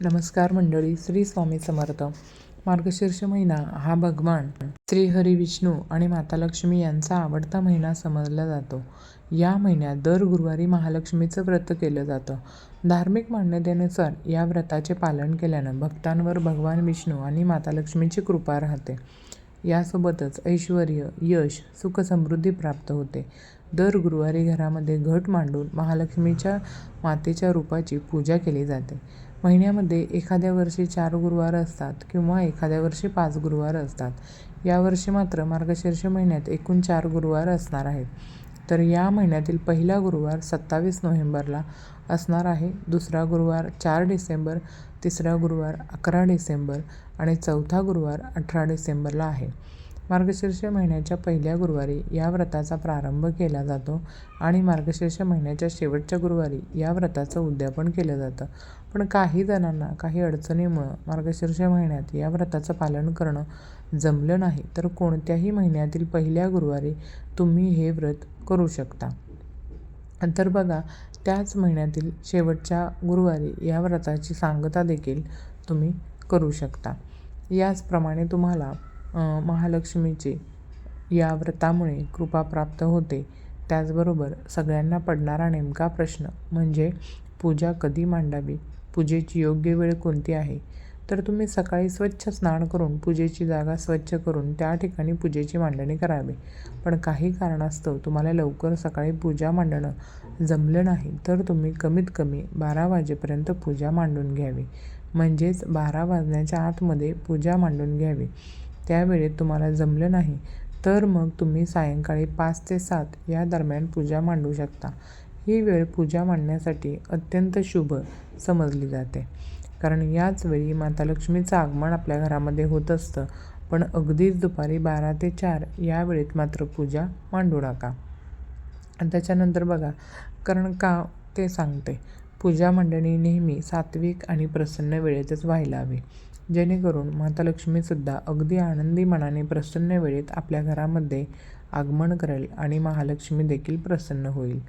नमस्कार मंडळी श्री स्वामी समर्थ. मार्गशीर्ष महिना हा भगवान श्री हरी विष्णू आणि माता लक्ष्मी यांचा आवडता महिना समजला जातो. या महिन्यात दर गुरुवारी महालक्ष्मीचं व्रत केलं जातं. धार्मिक मान्यतेनुसार या व्रताचे पालन केल्यानं भक्तांवर भगवान विष्णू आणि माता लक्ष्मीची कृपा राहते. यासोबतच ऐश्वर यश सुख समृद्धी प्राप्त होते. दर गुरुवारी घरामध्ये घट मांडून महालक्ष्मीच्या मातेच्या रूपाची पूजा केली जाते. महिन्यामध्ये एखाद्या वर्षी चार गुरुवार असतात किंवा एखाद्या वर्षी पाच गुरुवार असतात. यावर्षी मात्र मार्गशीर्ष महिन्यात एकूण चार गुरुवार असणार आहेत. तर या महिन्यातील पहिला गुरुवार सत्तावीस नोव्हेंबरला असणार आहे. दुसरा गुरुवार चार डिसेंबर तिसरा गुरुवार अकरा डिसेंबर आणि चौथा गुरुवार अठरा डिसेंबरला आहे. मार्गशीर्ष महिन्याच्या पहिल्या गुरुवारी या व्रताचा प्रारंभ केला जातो आणि मार्गशीर्ष महिन्याच्या शेवटच्या गुरुवारी या व्रताचं उद्यापन केलं जातं. पण काही जणांना काही अडचणीमुळं मार्गशीर्ष महिन्यात या व्रताचं पालन करणं जमलं नाही तर कोणत्याही महिन्यातील पहिल्या गुरुवारी तुम्ही हे व्रत करू शकता. तर बघा त्याच महिन्यातील शेवटच्या गुरुवारी या व्रताची सांगता देखील तुम्ही करू शकता. याचप्रमाणे तुम्हाला महालक्ष्मीचे या व्रतामुळे कृपा प्राप्त होते. त्याचबरोबर सगळ्यांना पडणारा नेमका प्रश्न म्हणजे पूजा कधी मांडावी? पूजेची योग्य वेळ कोणती आहे? तर तुम्ही सकाळी स्वच्छ स्नान करून पूजेची जागा स्वच्छ करून त्या ठिकाणी पूजेची मांडणी करावी. पण काही कारणास्तव तुम्हाला लवकर सकाळी पूजा मांडणं जमलं नाही तर तुम्ही कमीत कमी बारा वाजेपर्यंत पूजा मांडून घ्यावी. म्हणजेच बारा वाजण्याच्या आतमध्ये पूजा मांडून घ्यावी. त्यावेळेत तुम्हाला जमलं नाही तर मग तुम्ही सायंकाळी पाच ते सात या दरम्यान पूजा मांडू शकता. ही वेळ पूजा मांडण्यासाठी अत्यंत शुभ समजली जाते. कारण याच वेळी माता लक्ष्मीचं आगमन आपल्या घरामध्ये होत असतं. पण अगदीच दुपारी बारा ते चार या वेळेत मात्र पूजा मांडू नका. आणि त्याच्यानंतर बघा कारण का ते सांगते. पूजा मांडणी नेहमी सात्विक आणि प्रसन्न वेळेतच व्हायला हवी. जेणेकरून माता लक्ष्मीसुद्धा अगदी आनंदी मनाने प्रसन्न वेळेत आपल्या घरामध्ये आगमन करेल आणि महालक्ष्मी देखील प्रसन्न होईल.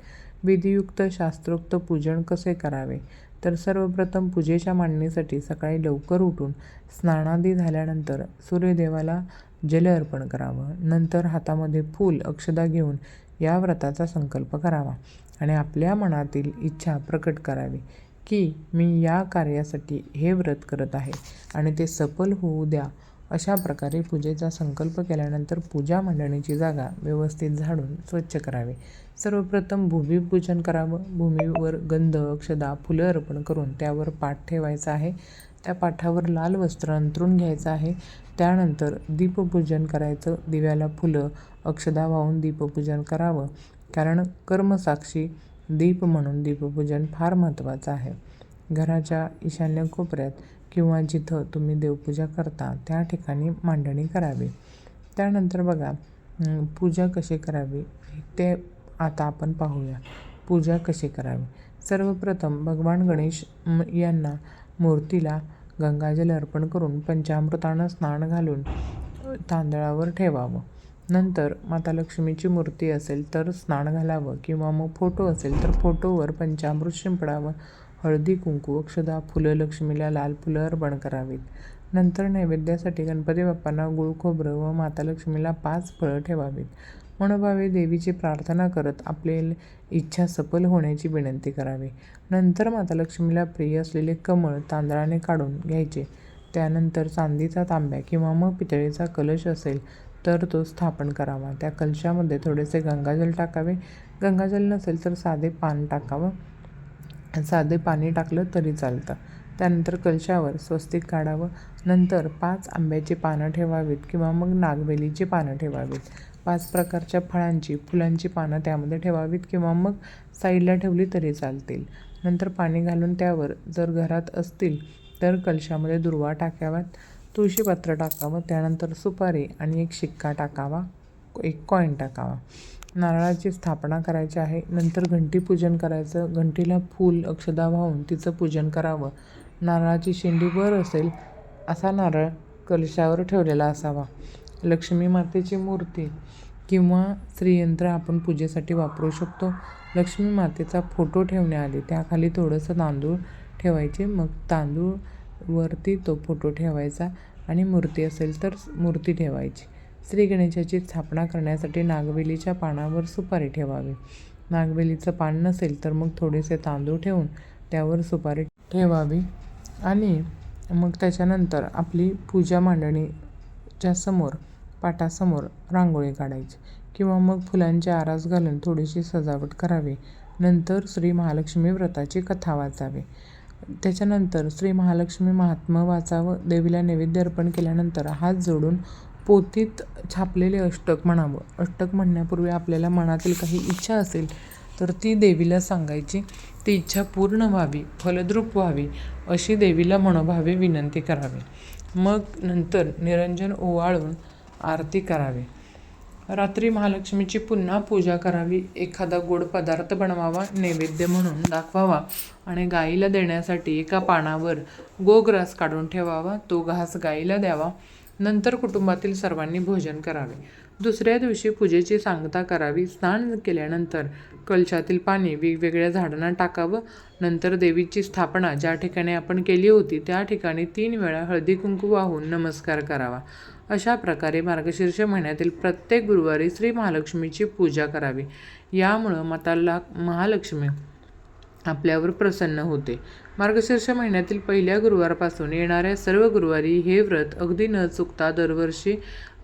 विधियुक्त शास्त्रोक्त पूजन कसे करावे? तर सर्वप्रथम पूजेच्या मांडणीसाठी सकाळी लवकर उठून स्नानादी झाल्यानंतर सूर्यदेवाला जल अर्पण करावं. नंतर हातामध्ये फूल अक्षदा घेऊन या व्रताचा संकल्प करावा आणि आपल्या मनातील इच्छा प्रकट करावी. की मी या कार्यासाठी हे व्रत करत आहे आणि ते सफल होऊ द्या. अशा प्रकारे पूजेचा संकल्प केल्यानंतर पूजा मांडणीची जागा व्यवस्थित झाडून स्वच्छ करावे. सर्वप्रथम भूमिपूजन करावं. भूमीवर गंध अक्षदा फुलं अर्पण करून त्यावर पाठ ठेवायचा आहे. त्या पाठावर लाल वस्त्र अंतरून घ्यायचं आहे. त्यानंतर दीपपूजन करायचं. दिव्याला फुलं अक्षदा वाहून दीपपूजन करावं. कारण कर्मसाक्षी दीप म्हणून दीपपूजन फार महत्त्वाचं आहे. घराच्या ईशान्य कोपऱ्यात किंवा जिथं तुम्ही देवपूजा करता त्या ठिकाणी मांडणी करावी. त्यानंतर बघा पूजा कशी करावी ते आता आपण पाहूया. पूजा कशी करावी? सर्वप्रथम भगवान गणेश यांना मूर्तीला गंगाजल अर्पण करून पंचामृतानं स्नान घालून तांदळावर ठेवावं. नंतर माता लक्ष्मीची मूर्ती असेल तर स्नान घालावं किंवा मग फोटो असेल तर फोटोवर पंचामृत शिंपडावं. हळदी कुंकू अक्षदा फुलं लक्ष्मीला लाल फुलं अर्पण करावीत. नंतर नैवेद्यासाठी गणपती बाप्पांना गुळ खोबरं व माता लक्ष्मीला पाच फळं ठेवावीत. मनोभावे देवीची प्रार्थना करत आपले इच्छा सफल होण्याची विनंती करावी. नंतर माता लक्ष्मीला प्रिय असलेले कमळ तांदळाने काढून घ्यायचे. त्यानंतर चांदीचा तांब्या किंवा मग पितळेचा कलश असेल तर तो स्थापन करावा. त्या कलशामध्ये थोडेसे गंगाजल टाकावे. गंगाजल नसेल तर साधे पान टाकावं. साधे पाणी टाकलं तरी चालतं. त्यानंतर कलशावर स्वस्तिक काढावं. नंतर पाच आंब्याची पानं ठेवावीत किंवा मग नागवेलीची पानं ठेवावीत. पाच प्रकारच्या फळांची फुलांची पानं त्यामध्ये ठेवावीत किंवा मग साईडला ठेवली तरी चालतील. नंतर पाणी घालून त्यावर जर घरात असतील तर कलशामध्ये दुर्वा टाकाव्यात. तुळशीपत्र टाकावं त्यानंतर सुपारी आणि एक शिक्का टाकावा एक कॉईन टाकावा. नारळाची स्थापना करायची आहे नंतर घंटी पूजन करायचं घंटीला फूल अक्षदा वाहून तिचं पूजन करावं. नारळाची शेंडी वर असेल असा नारळ कलशावर ठेवलेला असावा. लक्ष्मी मातेची मूर्ती किंवा श्रीयंत्र आपण पूजेसाठी वापरू शकतो. लक्ष्मी मातेचा फोटो ठेवण्याआधी त्याखाली थोडंसं तांदूळ ठेवायचे मग तांदूळ वरती तो फोटो ठेवायचा आणि मूर्ती असेल तर मूर्ती ठेवायची. श्री गणेशाची स्थापना करण्यासाठी नागवेलीच्या पानावर सुपारी ठेवावी. नागवेलीचं पान नसेल तर मग थोडेसे तांदूळ ठेवून त्यावर सुपारी ठेवावी आणि मग त्याच्यानंतर आपली पूजा मांडणीच्या समोर पाटासमोर रांगोळी काढायची किंवा मग फुलांची आरास घालून थोडीशी सजावट करावी. नंतर श्री महालक्ष्मी व्रताची कथा वाचावी. त्याच्यानंतर श्री महालक्ष्मी महात्म्य वाचावं देवीला नैवेद्य अर्पण केल्यानंतर हात जोडून पोथीत छापलेले अष्टक म्हणावं. अष्टक म्हणण्यापूर्वी आपल्याला मनातील काही इच्छा असेल तर ती देवीला सांगायची. ती इच्छा पूर्ण व्हावी फलद्रूप व्हावी अशी देवीला मनोभावे विनंती करावी. मग नंतर निरंजन ओवाळून आरती करावी. रात्री महालक्ष्मीची पुन्हा पूजा करावी एखादा गोड पदार्थ बनवावा नैवेद्य म्हणून दाखवावा आणि गाईला देण्यासाठी एका पानावर गोग्रास काढून ठेवावा तो घास गाईला द्यावा. नंतर कुटुंबातील सर्वांनी भोजन करावे. दुसऱ्या दिवशी पूजेची सांगता करावी. स्नान केल्यानंतर कलशातील पाणी वेगवेगळ्या झाडांना टाकावं. नंतर देवीची स्थापना ज्या ठिकाणी आपण केली होती त्या ठिकाणी तीन वेळा हळदी कुंकू वाहून नमस्कार करावा. अशा प्रकारे मार्गशीर्ष महिन्यातील प्रत्येक गुरुवारी श्री महालक्ष्मीची पूजा करावी. यामुळं माताला महालक्ष्मी आपल्यावर प्रसन्न होते. मार्गशीर्ष महिन्यातील पहिल्या गुरुवारपासून येणाऱ्या सर्व गुरुवारी हे व्रत अगदी न चुकता दरवर्षी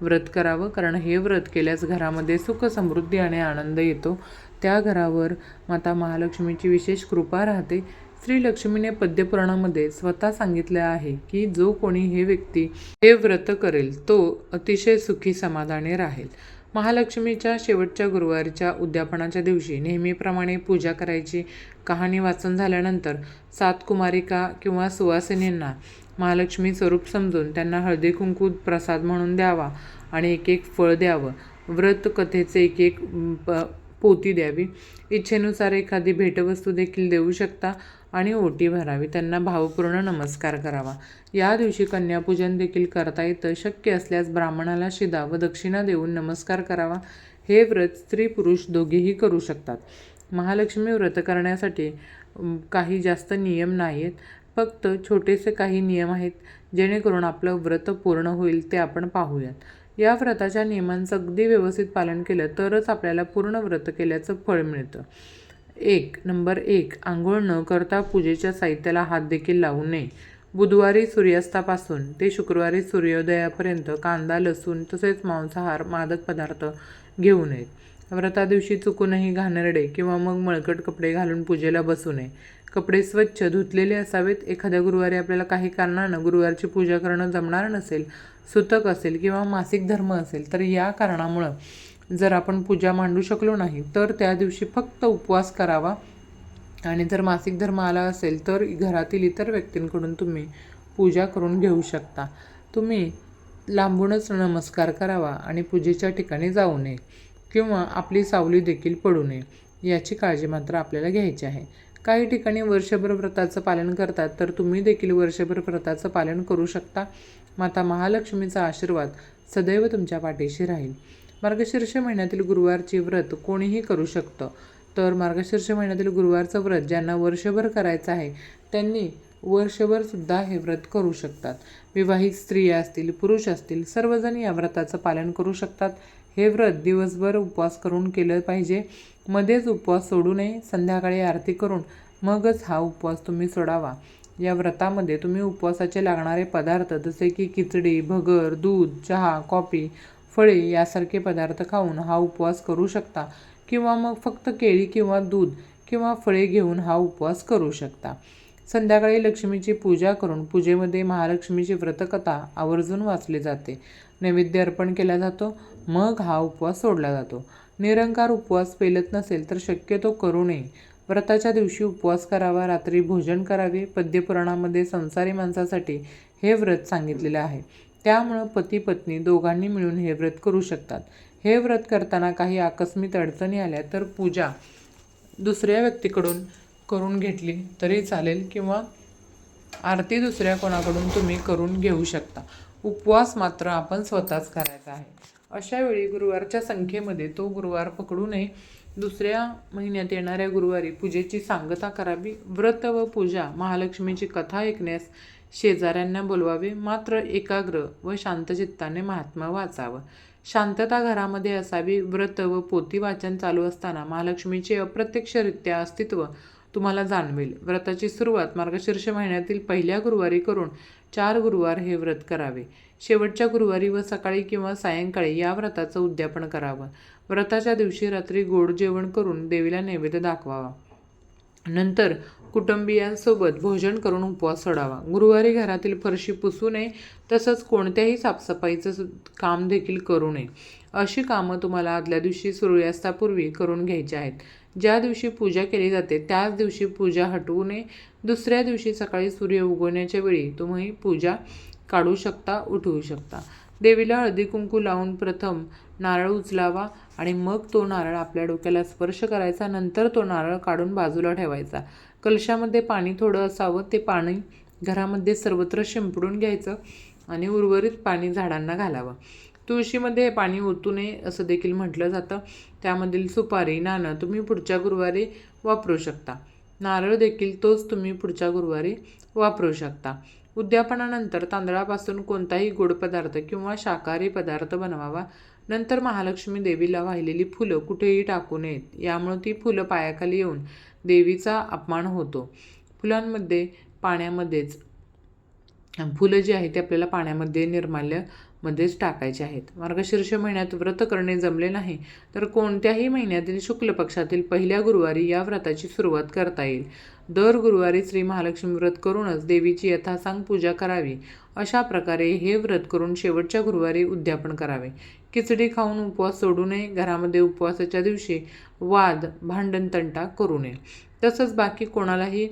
व्रत करावं कारण हे व्रत केल्यास घरामध्ये सुख समृद्धी आणि आनंद येतो. त्या घरावर माता महालक्ष्मीची विशेष कृपा राहते. श्री लक्ष्मीने पद्यपुराणामध्ये स्वतः सांगितले आहे की जो कोणी हे व्यक्ती हे व्रत करेल तो अतिशय सुखी समाधानी राहील. महालक्ष्मीच्या शेवटच्या गुरुवारीच्या उद्यापनाच्या दिवशी नेहमीप्रमाणे पूजा करायची कहाणी वाचन झाल्यानंतर सात कुमारिका किंवा सुवासिनींना महालक्ष्मी स्वरूप समजून त्यांना हळदी कुंकू प्रसाद म्हणून द्यावा आणि एक एक फळ द्यावं. व्रत कथेचे एक एक प पोती द्यावी. इच्छेनुसार एखादी भेटवस्तू देखील देऊ शकता. आणि ओटी भरावी त्यांना भावपूर्ण नमस्कार करावा. या दिवशी कन्यापूजन देखील करता येतं. शक्य असल्यास ब्राह्मणाला शिदा व दक्षिणा देऊन नमस्कार करावा. हे व्रत स्त्री पुरुष दोघेही करू शकतात. महालक्ष्मी व्रत करण्यासाठी काही जास्त नियम नाही आहेत फक्त छोटेसे काही नियम आहेत जेणेकरून आपलं व्रत पूर्ण होईल ते आपण पाहूयात. या व्रताच्या नियमांचं अगदी व्यवस्थित पालन केलं तरच आपल्याला पूर्ण व्रत केल्याचं फळ मिळतं. एक. नंबर एक. आंघोळ न करता पूजेच्या साहित्याला हात देखील लावू नये. बुधवारी सूर्यास्तापासून ते शुक्रवारी सूर्योदयापर्यंत कांदा लसूण तसेच मांसाहार मादक पदार्थ घेऊ नयेत. व्रता दिवशी चुकूनही घाणेरडे किंवा मग मळकट कपडे घालून पूजेला बसू नये. कपडे स्वच्छ धुतलेले असावेत. एखाद्या गुरुवारी आपल्याला काही कारणानं गुरुवारची पूजा करणं जमणार नसेल सुतक असेल किंवा मासिक धर्म असेल तर या कारणामुळं जर आपण पूजा मांडू शकलो नाही तर त्या दिवशी फक्त उपवास करावा. आणि जर मासिक धर्म आला असेल तर घरातील इतर व्यक्तींकडून तुम्ही पूजा करून घेऊ शकता. तुम्ही लांबूनच नमस्कार करावा आणि पूजेच्या ठिकाणी जाऊ नये किंवा आपली सावली देखील पडू नये याची काळजी मात्र आपल्याला घ्यायची आहे. काही ठिकाणी वर्षभर व्रताचं पालन करतात तर तुम्ही देखील वर्षभर व्रताचं पालन करू शकता. माता महालक्ष्मीचा आशीर्वाद सदैव तुमच्या पाठीशी राहील. मार्गशीर्ष महिन्यातील गुरुवारची व्रत कोणीही करू शकतं. तर मार्गशीर्ष महिन्यातील गुरुवारचं व्रत ज्यांना वर्षभर करायचं आहे त्यांनी वर्षभर सुद्धा हे व्रत करू शकतात. विवाहित स्त्रिया असतील पुरुष असतील सर्वजण या व्रताचं पालन करू शकतात. हे व्रत दिवसभर उपवास करून केलं पाहिजे. मध्येच उपवास सोडू नये संध्याकाळी आरती करून मगच हा उपवास तुम्ही सोडावा. या व्रतामध्ये तुम्ही उपवासाचे लागणारे पदार्थ जसे की खिचडी भगर दूध चहा कॉफी फळे यासारखे पदार्थ खाऊन हा उपवास करू शकता. किंवा मग फक्त केळी किंवा दूध किंवा फळे घेऊन हा उपवास करू शकता. संध्याकाळी लक्ष्मीची पूजा करून पूजेमध्ये महालक्ष्मीची व्रतकथा आवर्जून वाचली जाते. नैवेद्य अर्पण केला जातो मग हा उपवास सोडला जातो. निरंकार उपवास पेलत नसेल तर शक्यतो करू नये. व्रताच्या दिवशी उपवास करावा रात्री भोजन करावे पद्यपुराणामध्ये संसारी माणसासाठी हे व्रत सांगितलेलं आहे. त्यामुळं पती पत्नी दोघांनी मिळून हे व्रत करू शकतात. हे व्रत करताना काही आकस्मिक अडचणी आल्या तर पूजा दुसऱ्या व्यक्तीकडून करून घेतली तरी चालेल किंवा आरती दुसऱ्या कोणाकडून तुम्ही करून घेऊ शकता. उपवास मात्र आपण स्वतःच करायचा आहे. अशा वेळी गुरुवारच्या संख्येमध्ये तो गुरुवार पकडू नये. दुसऱ्या महिन्यात येणाऱ्या गुरुवारी पूजेची सांगता करावी. व्रत व पूजा महालक्ष्मीची कथा ऐकण्यास शेजाऱ्यांना बोलवावे मात्र एकाग्र व शांतचित्ताने महात्मा वाचावं. शांतता घरामध्ये असावी व्रत व पोती वाचन चालू असताना महालक्ष्मीचे अप्रत्यक्षरित्या अस्तित्व तुम्हाला जाणवेल. व्रताची सुरुवात मार्गशीर्ष महिन्यातील पहिल्या गुरुवारी करून चार गुरुवार हे व्रत करावे. शेवटच्या गुरुवारी व सकाळी किंवा सायंकाळी या व्रताचं उद्यापन करावं. व्रताच्या दिवशी रात्री गोड जेवण करून देवीला नैवेद्य दाखवावा. नंतर कुटुंबियांसोबत भोजन करून उपवास सोडावा. गुरुवारी घरातील फरशी पुसू नये तसंच कोणत्याही साफसफाईचं सु- काम देखील करू नये. अशी कामं तुम्हाला आदल्या दिवशी सूर्यास्तापूर्वी करून घ्यायची आहेत. ज्या दिवशी पूजा केली जाते त्याच दिवशी पूजा हटवू नये. दुसऱ्या दिवशी सकाळी सूर्य उगवण्याच्या वेळी तुम्ही पूजा काढू शकता उठवू शकता. देवीला हळदी कुंकू लावून प्रथम नारळ उचलावा आणि मग तो नारळ आपल्या डोक्याला स्पर्श करायचा नंतर तो नारळ काढून बाजूला ठेवायचा. कलशामध्ये पाणी थोडं असावं ते पाणी घरामध्ये सर्वत्र शिंपडून घ्यायचं आणि उर्वरित पाणी झाडांना घालावं. तुळशीमध्ये हे पाणी ओतू नये असं देखील म्हटलं जातं. त्यामधील सुपारी नाणं तुम्ही पुढच्या गुरुवारी वापरू शकता. नारळ देखील तोच तुम्ही पुढच्या गुरुवारी वापरू शकता. उद्यापनानंतर तांदळापासून कोणताही गोड पदार्थ किंवा शाकाहारी पदार्थ बनवावा. नंतर महालक्ष्मी देवीला वाहिलेली फुलं कुठेही टाकू नयेत. यामुळे ती फुलं पायाखाली येऊन देवीचा अपमान होतो. फुलांमध्ये पाण्यामध्येच फुलं जी आहेत ती आपल्याला पाण्यामध्ये निर्माल्यामध्येच टाकायचे आहेत. मार्गशीर्ष महिन्यात व्रत करणे जमले नाही तर कोणत्याही महिन्यातील शुक्ल पक्षातील पहिल्या गुरुवारी या व्रताची सुरुवात करता येईल. दर गुरुवारी श्री महालक्ष्मी व्रत करूनच देवीची यथासांग पूजा करावी. अशा प्रकारे हे व्रत करून शेवटच्या गुरुवारी उद्यापन करावे. खिचडी खाऊन उपवास सोडू नये घरामध्ये उपवासाच्या दिवशी वाद भांडण तंटा करू नये. तसंच बाकी कोणालाही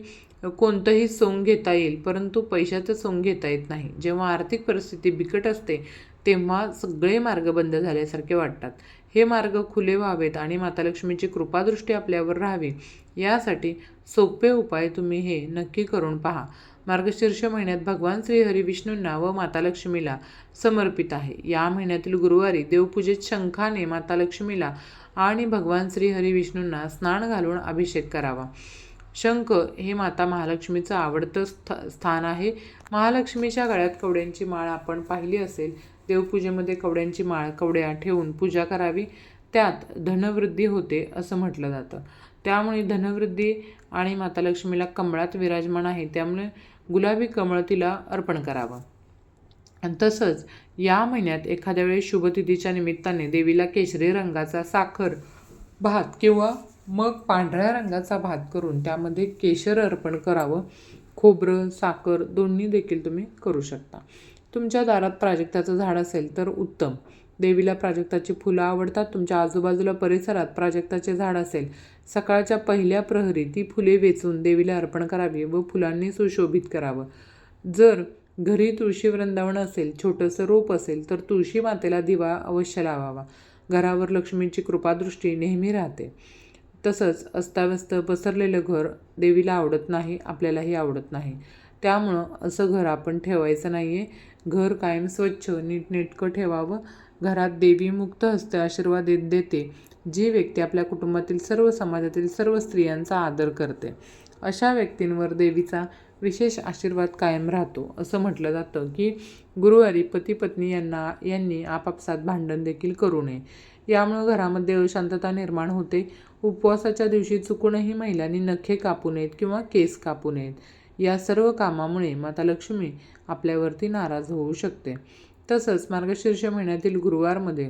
कोणतंही सोंग घेता येईल परंतु पैशाचं सोंग घेता येत नाही. जेव्हा आर्थिक परिस्थिती बिकट असते तेव्हा सगळे मार्ग बंद झाल्यासारखे वाटतात. हे मार्ग खुले व्हावेत आणि माता लक्ष्मीची कृपादृष्टी आपल्यावर राहावी. यासाठी सोपे उपाय तुम्ही हे नक्की करून पहा. मार्गशीर्ष महिन्यात भगवान श्रीहरी विष्णूंना व माता लक्ष्मीला समर्पित आहे. या महिन्यातील गुरुवारी देवपूजेत शंखाने माता लक्ष्मीला आणि भगवान श्रीहरी विष्णूंना स्नान घालून अभिषेक करावा. शंख हे माता महालक्ष्मीचं आवडतं स्थ स्थान आहे. महालक्ष्मीच्या गळ्यात कवड्यांची माळ आपण पाहिली असेल. देवपूजेमध्ये कवड्यांची माळ कवड्या ठेवून पूजा करावी. त्यात धनवृद्धी होते असं म्हटलं जातं. त्यामुळे धनवृद्धी आणि माता लक्ष्मीला कमळात विराजमान आहे. त्यामुळे गुलाबी कमळ तिला अर्पण करावं. आणि तसंच या महिन्यात एखाद्या वेळेस शुभतिथीच्या निमित्ताने देवीला केशरी रंगाचा साखर भात किंवा मग पांढऱ्या रंगाचा भात करून त्यामध्ये केशर अर्पण करावं. खोबरं साखर दोन्ही देखील तुम्ही करू शकता. तुमच्या दारात प्राजक्ताचं झाड असेल तर उत्तम. देवीला प्राजक्ताची फुलं आवडतात. तुमच्या आजूबाजूला परिसरात प्राजक्ताचे झाड असेल. सकाळच्या पहिल्या प्रहरी ती फुले वेचून देवीला अर्पण करावी व फुलांनी सुशोभित करावं. जर घरी तुळशी वृंदावन असेल छोटंसं रोप असेल तर तुळशी मातेला दिवा अवश्य लावावा. घरावर लक्ष्मीची कृपादृष्टी नेहमी राहते. तसंच अस्ताव्यस्त पसरलेलं घर देवीला आवडत नाही आपल्यालाही आवडत नाही. त्यामुळं असं घर आपण ठेवायचं नाही आहे घर कायम स्वच्छ नीटनेटकं ठेवावं. घरात देवी मुक्त हस्ते आशीर्वाद देत देते जी व्यक्ती आपल्या कुटुंबातील सर्व समाजातील सर्व स्त्रियांचा आदर करते. अशा व्यक्तींवर देवीचा विशेष आशीर्वाद कायम राहतो. असं म्हटलं जातं की गुरुवारी पती पत्नी यांना यांनी आपापसात भांडण देखील करू नये. यामुळं घरामध्ये अशांतता निर्माण होते. उपवासाच्या दिवशी चुकूनही महिलांनी नखे कापू नयेत किंवा केस कापू नयेत. या सर्व कामामुळे माता लक्ष्मी आपल्यावरती नाराज होऊ शकते. तसंच मार्गशीर्ष महिन्यातील गुरुवारमध्ये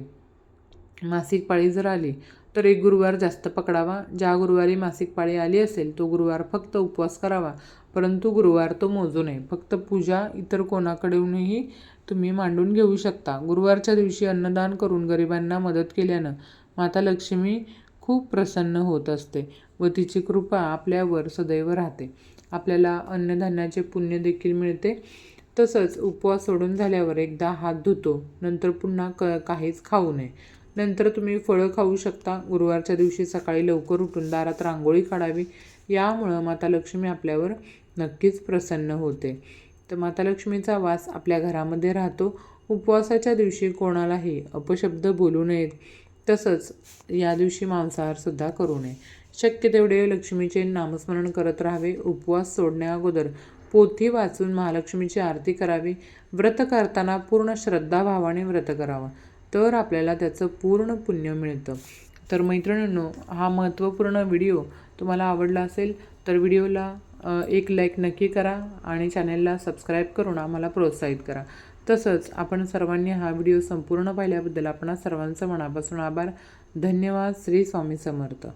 मासिक पाळी जर आली तर एक गुरुवार जास्त पकडावा. ज्या गुरुवारी मासिक पाळी आली असेल तो गुरुवार फक्त उपवास करावा. परंतु गुरुवार तो मोजू नये. फक्त पूजा इतर कोणाकडूनही तुम्ही मांडून घेऊ शकता. गुरुवारच्या दिवशी अन्नदान करून गरिबांना मदत केल्यानं माता लक्ष्मी खूप प्रसन्न होत असते व तिची कृपा आपल्यावर सदैव राहते. आपल्याला अन्नधान्याचे पुण्य देखील मिळते. तसंच उपवास सोडून झाल्यावर एकदा हात धुतो. नंतर पुन्हा क काहीच खाऊ नये. नंतर तुम्ही फळं खाऊ शकता. गुरुवारच्या दिवशी सकाळी लवकर उठून दारात रांगोळी काढावी. यामुळं माता लक्ष्मी आपल्यावर नक्कीच प्रसन्न होते. तर माता लक्ष्मीचा वास आपल्या घरामध्ये राहतो. उपवासाच्या दिवशी कोणालाही अपशब्द बोलू नयेत. तसंच या दिवशी मांसाहारसुद्धा करू नये. शक्य तेवढे लक्ष्मीचे नामस्मरण करत राहावे. उपवास सोडण्याअगोदर पोथी वाचून महालक्ष्मीची आरती करावी व्रत करताना पूर्ण श्रद्धाभावाने व्रत करावं तर आपल्याला त्याचं पूर्ण पुण्य मिळतं. तर मैत्रिणींनो हा महत्त्वपूर्ण व्हिडिओ तुम्हाला आवडला असेल तर व्हिडिओला एक लाईक नक्की करा आणि चॅनलला सबस्क्राईब करून आम्हाला प्रोत्साहित करा. तसंच आपण सर्वांनी हा व्हिडिओ संपूर्ण पाहिल्याबद्दल आपणा सर्वांचं मनापासून आभार. धन्यवाद. श्री स्वामी समर्थ.